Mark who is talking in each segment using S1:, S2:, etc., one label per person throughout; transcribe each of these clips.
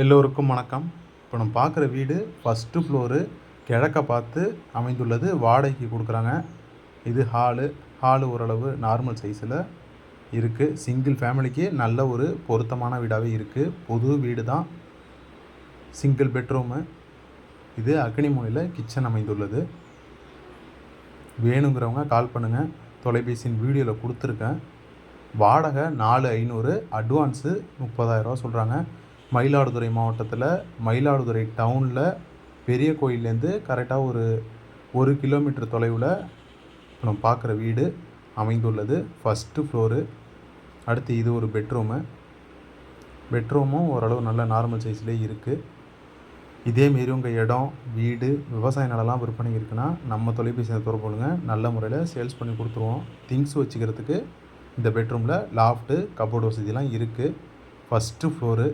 S1: எல்லோருக்கும் வணக்கம். இப்போ நம்ம பார்க்குற வீடு ஃபஸ்ட்டு ஃப்ளோரு கிழக்க பார்த்து அமைந்துள்ளது வாடகைக்கு கொடுக்குறாங்க. இது ஹாலு ஹாலு ஓரளவு நார்மல் சைஸில் இருக்குது சிங்கிள் ஃபேமிலிக்கு நல்ல ஒரு பொருத்தமான வீடாகவே இருக்குது புது வீடு தான் சிங்கிள் பெட்ரூமு இது அக்னிமொழியில் கிச்சன் அமைந்துள்ளது. வேணுங்கிறவங்க கால் பண்ணுங்கள் தொலைபேசியின் வீடியோவில் கொடுத்துருக்கேன். வாடகை நாலு ஐநூறு அட்வான்ஸு முப்பதாயிரரூவா சொல்கிறாங்க மயிலாடுதுறை மாவட்டத்தில் மயிலாடுதுறை டவுனில் பெரிய கோயிலேருந்து கரெக்டாக ஒரு ஒரு கிலோமீட்டர் தொலைவில் நம்ம பார்க்குற வீடு அமைந்துள்ளது. ஃபஸ்ட்டு ஃப்ளோரு அடுத்து இது ஒரு பெட்ரூமு பெட்ரூமும் ஓரளவு நல்ல நார்மல் சைஸ்லேயே இருக்குது இதேமாரி உங்கள் இடம் வீடு விவசாய நிலம்லாம் விற்பனை இருக்குன்னா நம்ம தொலைபேசியை தொடர்புங்க நல்ல முறையில் சேல்ஸ் பண்ணி கொடுத்துருவோம். திங்ஸ் வச்சுக்கிறதுக்கு இந்த பெட்ரூமில் லாஃப்ட்டு கபோர்டு வசதிலாம் இருக்குது ஃபஸ்ட்டு ஃப்ளோரு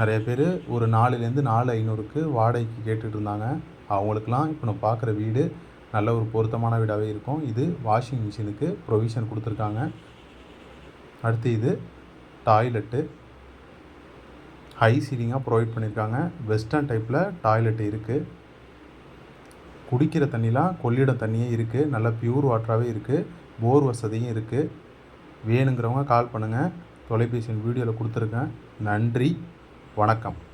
S1: நிறைய பேர் ஒரு நாலுலேருந்து நாலு ஐநூறுக்கு வாடகைக்கு கேட்டுட்டு இருந்தாங்க அவங்களுக்குலாம் இப்போ நான் பார்க்குற வீடு நல்ல ஒரு பொருத்தமான வீடாகவே இருக்கும். இது வாஷிங் மிஷினுக்கு ப்ரொவிஷன் கொடுத்துருக்காங்க. அடுத்து இது டாய்லெட்டு ஹை சீலிங்காக ப்ரொவைட் பண்ணியிருக்காங்க வெஸ்டர்ன் டைப்பில் டாய்லெட் இருக்குது குடிக்கிற தண்ணிலாம் கொள்ளிடம் தண்ணியே இருக்குது நல்ல பியூர் வாட்டராகவே இருக்குது போர் வசதியும் இருக்குது வேணுங்கிறவங்க கால் பண்ணுங்கள் தொலைபேசியின் வீடியோவில் கொடுத்துருக்கேன். நன்றி. வணக்கம்.